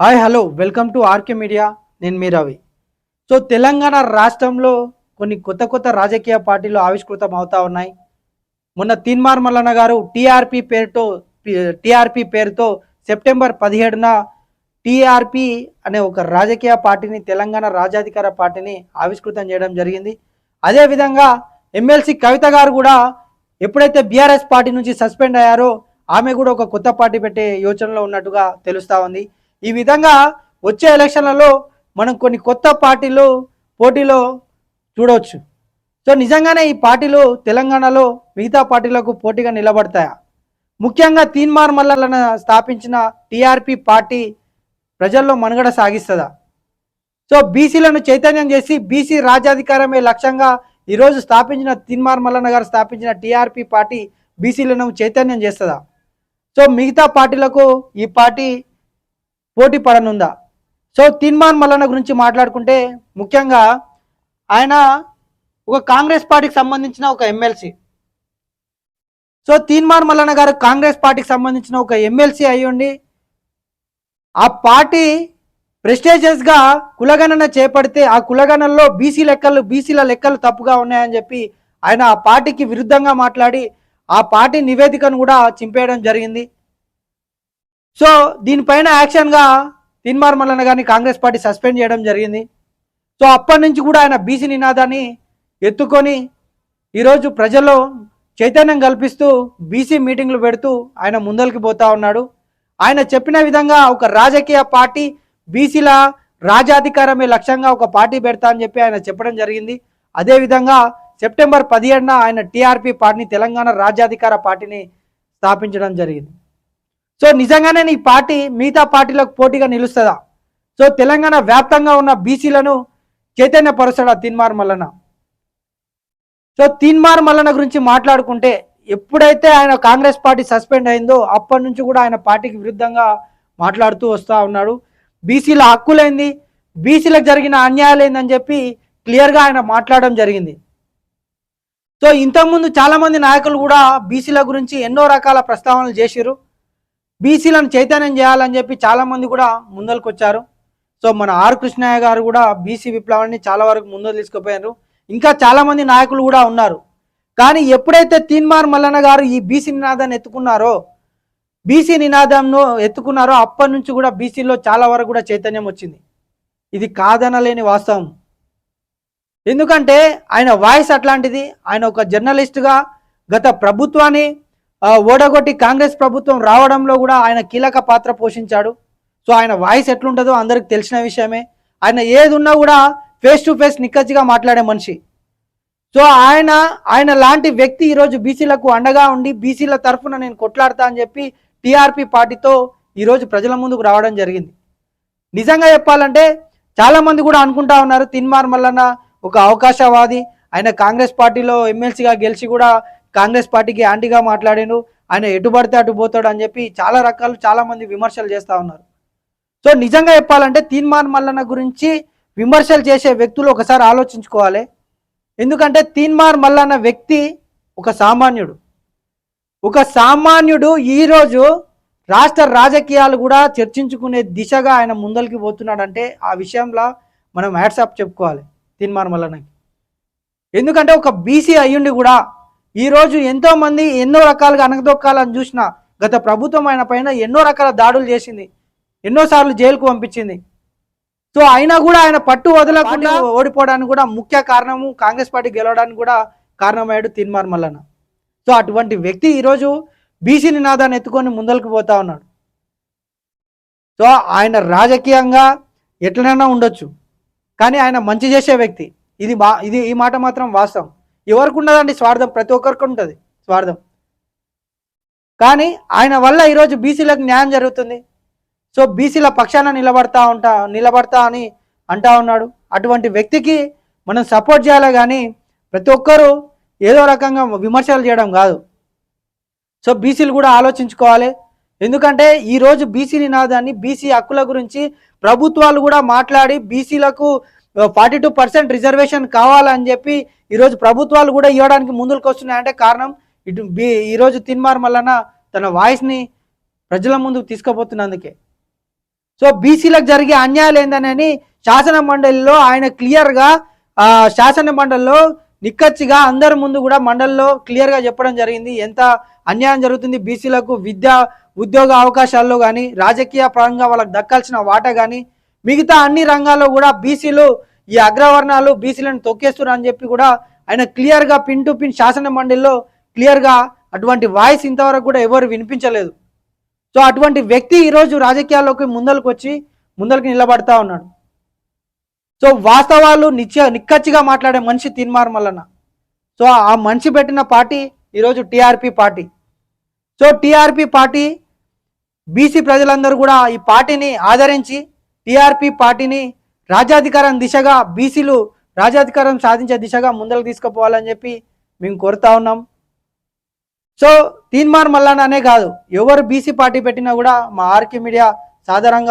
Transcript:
Hi hello welcome to RK media. నేను మీ Ravi. So Telangana రాష్ట్రంలో కొన్ని కొత్త కొత్త రాజకీయ పార్టీలు ఆవిష్కృతం అవుతా ఉన్నాయి. మొన్న తీన్మార్ మల్లన్న గారు టీఆర్పీ పేరుతో టీఆర్పీ పేరుతో సెప్టెంబర్ పదిహేడున టీఆర్పీ అనే ఒక రాజకీయ పార్టీని తెలంగాణ రాజాధికార పార్టీని ఆవిష్కృతం చేయడం జరిగింది. అదేవిధంగా ఎమ్మెల్సీ కవిత గారు కూడా ఎప్పుడైతే బీఆర్ఎస్ పార్టీ నుంచి సస్పెండ్ అయ్యారో ఆమె కూడా ఒక కొత్త పార్టీ పెట్టే యోచనలో ఉన్నట్టుగా తెలుస్తూ ఉంది. ఈ విధంగా వచ్చే ఎలక్షన్లలో మనం కొన్ని కొత్త పార్టీలు పోటీలో చూడవచ్చు. సో నిజంగానే ఈ పార్టీలు తెలంగాణలో మిగతా పార్టీలకు పోటీగా నిలబడతాయా? ముఖ్యంగా తీన్మార్ మల్లన్న స్థాపించిన టీఆర్పీ పార్టీ ప్రజల్లో మనుగడ సాగిస్తుందా? సో బీసీలను చైతన్యం చేసి బీసీ రాజ్యాధికారమే లక్ష్యంగా ఈరోజు స్థాపించిన తీన్మార్ మల్లన్న గారు స్థాపించిన టీఆర్పీ పార్టీ బీసీలను చైతన్యం చేస్తుందా? సో మిగతా పార్టీలకు ఈ పార్టీ పోటీ పడనుందా? సో తిన్మాన్ మల్లన్న గురించి మాట్లాడుకుంటే ముఖ్యంగా ఆయన ఒక కాంగ్రెస్ పార్టీకి సంబంధించిన ఒక ఎమ్మెల్సీ. సో తీన్మార్ మల్లన్న గారు కాంగ్రెస్ పార్టీకి సంబంధించిన ఒక ఎమ్మెల్సీ అయ్యండి ఆ పార్టీ ప్రెస్టేజియస్గా కులగణన చేపడితే ఆ కులగణనలో బీసీ లెక్కలు బీసీల లెక్కలు తప్పుగా ఉన్నాయని చెప్పి ఆయన ఆ పార్టీకి విరుద్ధంగా మాట్లాడి ఆ పార్టీ నివేదికను కూడా చింపేయడం జరిగింది. సో దీనిపైన యాక్షన్గా తిన్మార్ మల్లన్న గారిని కాంగ్రెస్ పార్టీ సస్పెండ్ చేయడం జరిగింది. సో అప్పటి నుంచి కూడా ఆయన బీసీ నినాదాన్ని ఎత్తుకొని ఈరోజు ప్రజల్లో చైతన్యం కల్పిస్తూ బీసీ మీటింగ్లు పెడుతూ ఆయన ముందరికి పోతా ఉన్నాడు. ఆయన చెప్పిన విధంగా ఒక రాజకీయ పార్టీ బీసీల రాజాధికారమే లక్ష్యంగా ఒక పార్టీ పెడతా అని చెప్పి ఆయన చెప్పడం జరిగింది. అదేవిధంగా సెప్టెంబర్ పదిహేడున ఆయన టీఆర్పీ పార్టీని తెలంగాణ రాజ్యాధికార పార్టీని స్థాపించడం జరిగింది. సో నిజంగానే నీ పార్టీ మిగతా పార్టీలకు పోటీగా నిలుస్తుందా? సో తెలంగాణ వ్యాప్తంగా ఉన్న బీసీలను చైతన్యపరుస్తాడా తిన్మార్ మల్లన్న? సో తీన్మార్ మల్లన్న గురించి మాట్లాడుకుంటే ఎప్పుడైతే ఆయన కాంగ్రెస్ పార్టీ సస్పెండ్ అయిందో అప్పటి నుంచి కూడా ఆయన పార్టీకి విరుద్ధంగా మాట్లాడుతూ వస్తూ ఉన్నాడు. బీసీల హక్కులైంది? బీసీలకు జరిగిన అన్యాయాలు ఏందని చెప్పి క్లియర్గా ఆయన మాట్లాడడం జరిగింది. సో ఇంతకుముందు చాలామంది నాయకులు కూడా బీసీల గురించి ఎన్నో రకాల ప్రస్తావనలు చేసిరు బీసీలను చైతన్యం చేయాలని చెప్పి చాలామంది కూడా ముందరకు వచ్చారు సో మన ఆర్ కృష్ణయ్య గారు కూడా బీసీ విప్లవాన్ని చాలా వరకు ముందు తీసుకుపోయారు ఇంకా చాలామంది నాయకులు కూడా ఉన్నారు. కానీ ఎప్పుడైతే తీన్మార్ మల్లన్న గారు ఈ బీసీ నినాదాన్ని ఎత్తుకున్నారో బీసీ నినాదంను ఎత్తుకున్నారో అప్పటి నుంచి కూడా బీసీలో చాలా వరకు కూడా చైతన్యం వచ్చింది. ఇది కాదనలేని వాస్తవం. ఎందుకంటే ఆయన వాయిస్ అట్లాంటిది. ఆయన ఒక జర్నలిస్ట్గా గత ప్రభుత్వాన్ని ఓడగొట్టి కాంగ్రెస్ ప్రభుత్వం రావడంలో కూడా ఆయన కీలక పాత్ర పోషించాడు. సో ఆయన వాయిస్ ఎట్లుంటుందో అందరికి తెలిసిన విషయమే. ఆయన ఏది ఉన్నా కూడా ఫేస్ టు ఫేస్ నిక్కచ్చిగా మాట్లాడే మనిషి. సో ఆయన ఆయన లాంటి వ్యక్తి ఈరోజు బీసీలకు అండగా ఉండి బీసీల తరఫున నేను కొట్లాడతా అని చెప్పి టీఆర్పీ పార్టీతో ఈరోజు ప్రజల ముందుకు రావడం జరిగింది. నిజంగా చెప్పాలంటే చాలామంది కూడా అనుకుంటా ఉన్నారు తిన్మార్ మల్లన్న ఒక అవకాశవాది ఆయన కాంగ్రెస్ పార్టీలో ఎమ్మెల్సీగా గెలిచి కూడా కాంగ్రెస్ పార్టీకి యాంటీగా మాట్లాడాను ఆయన ఎటు పడితే అటు పోతాడు అని చెప్పి చాలా రకాలు చాలా మంది విమర్శలు చేస్తూ ఉన్నారు. సో నిజంగా చెప్పాలంటే తీన్మార్ మల్లన్న గురించి విమర్శలు చేసే వ్యక్తులు ఒకసారి ఆలోచించుకోవాలి. ఎందుకంటే తీన్మార్ మల్లన్న వ్యక్తి ఒక సామాన్యుడు. ఒక సామాన్యుడు ఈరోజు రాష్ట్ర రాజకీయాలు కూడా చర్చించుకునే దిశగా ఆయన ముందరికి పోతున్నాడంటే ఆ విషయంలో మనం హ్యాట్సాప్ చెప్పుకోవాలి తీన్మార్ మల్లన్నకి. ఎందుకంటే ఒక బీసీ అయ్యుండి కూడా ఈరోజు ఎంతోమంది ఎన్నో రకాలుగా అనగదొక్కాలని చూసిన గత ప్రభుత్వం ఆయన పైన ఎన్నో రకాల దాడులు చేసింది. ఎన్నోసార్లు జైలుకు పంపించింది. సో అయినా కూడా ఆయన పట్టు వదలకుండా ఓడిపోవడానికి కూడా ముఖ్య కారణము కాంగ్రెస్ పార్టీ గెలవడానికి కూడా కారణమయ్యాడు తీన్మార్ మల్లన్న. సో అటువంటి వ్యక్తి ఈరోజు బీసీ నినాదాన్ని ఎత్తుకొని ముందరకు పోతా ఉన్నాడు. సో ఆయన రాజకీయంగా ఎట్లనైనా ఉండొచ్చు. కానీ ఆయన మంచి చేసే వ్యక్తి. ఇది ఇది ఈ మాట మాత్రం వాస్తవం. ఎవరికి ఉండదండి స్వార్థం? ప్రతి ఒక్కరికి ఉంటుంది స్వార్థం. కానీ ఆయన వల్ల ఈరోజు బీసీలకు న్యాయం జరుగుతుంది. సో బీసీల పక్షాన నిలబడతా ఉంటా నిలబడతా అని అంటా ఉన్నాడు. అటువంటి వ్యక్తికి మనం సపోర్ట్ చేయాలి కానీ ప్రతి ఒక్కరూ ఏదో రకంగా విమర్శలు చేయడం కాదు. సో బీసీలు కూడా ఆలోచించుకోవాలి. ఎందుకంటే ఈరోజు బీసీ నినాదాన్ని బీసీ హక్కుల గురించి ప్రభుత్వాలు కూడా మాట్లాడి బీసీలకు ఫార్టీ టూ పర్సెంట్ రిజర్వేషన్ కావాలని చెప్పి ఈరోజు ప్రభుత్వాలు కూడా ఇవ్వడానికి ముందుకు వస్తున్నాయంటే కారణం ఇటు బీ ఈరోజు తిన్మార్ మల్లన్న తన వాయిస్ని ప్రజల ముందుకు తీసుకుపోతున్నందుకే. సో బీసీలకు జరిగే అన్యాయాలు ఏందనని శాసన మండలిలో ఆయన క్లియర్గా శాసన మండలిలో నిక్కచ్చిగా అందరి ముందు కూడా మండలిలో క్లియర్గా చెప్పడం జరిగింది. ఎంత అన్యాయం జరుగుతుంది బీసీలకు విద్య ఉద్యోగ అవకాశాల్లో కానీ రాజకీయ పరంగా వాళ్ళకి దక్కాల్సిన వాటా కానీ మిగతా అన్ని రంగాల్లో కూడా బీసీలు ఈ అగ్రవర్ణాలు బీసీలను తొక్కేస్తున్నారు అని చెప్పి కూడా ఆయన క్లియర్గా పిన్ టు పిన్ శాసన మండలిలో క్లియర్గా అటువంటి వాయిస్ ఇంతవరకు కూడా ఎవరు వినిపించలేదు. సో అటువంటి వ్యక్తి ఈరోజు రాజకీయాల్లోకి ముందరకు వచ్చి ముందరికి నిలబడతా ఉన్నాడు. సో వాస్తవాలు నిత్య నిక్కచ్చిగా మాట్లాడే మనిషి తీన్మార్ మల్లన్న. సో ఆ మనిషి పెట్టిన పార్టీ ఈరోజు TRP party. So TRP party BC ప్రజలందరూ కూడా ఈ పార్టీని ఆదరించి టీఆర్పీ పార్టీని రాజ్యాధికారం దిశగా బీసీలు రాజ్యాధికారం సాధించే దిశగా ముందరకు తీసుకుపోవాలని చెప్పి మేము కోరుతా ఉన్నాం. సో తీన్మార్ మల్లన్న అనే కాదు. ఎవరు బీసీ పార్టీ పెట్టినా కూడా మా ఆర్కే మీడియా సాధారణంగా